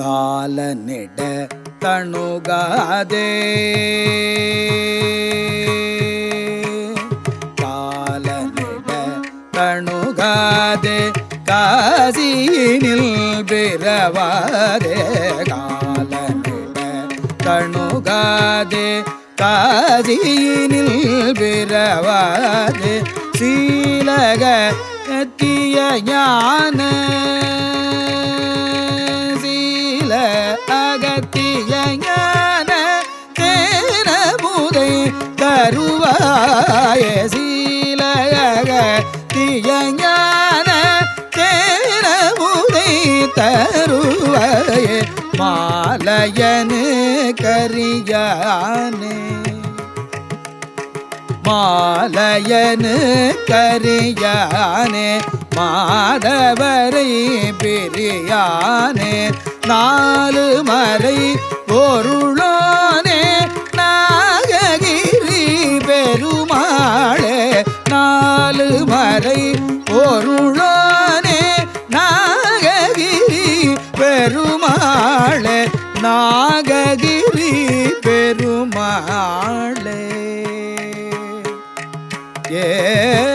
காலனிட தணுகாதே. காலனிட தணுகாதே. காசியினில் பிறவாதே. காலனிட தணுகாதே. காசியினில் பிறவாதே. சீலக எத்திய ஞான அகத்திய ஞான தேனமுதை தருவாய. சீலக தியஞான ஞான தேனமுதை தருவாய. மாலையனு கரியானே. மாலையனு கரியானே. மாதவரை பிரியானே. நாலு மறை பொருளோனே நாககிரி பெருமாளே. நாலு மறை பொருளோனே நாககிரி பெருமாளே. நாககிரி பெருமாளே. ஏ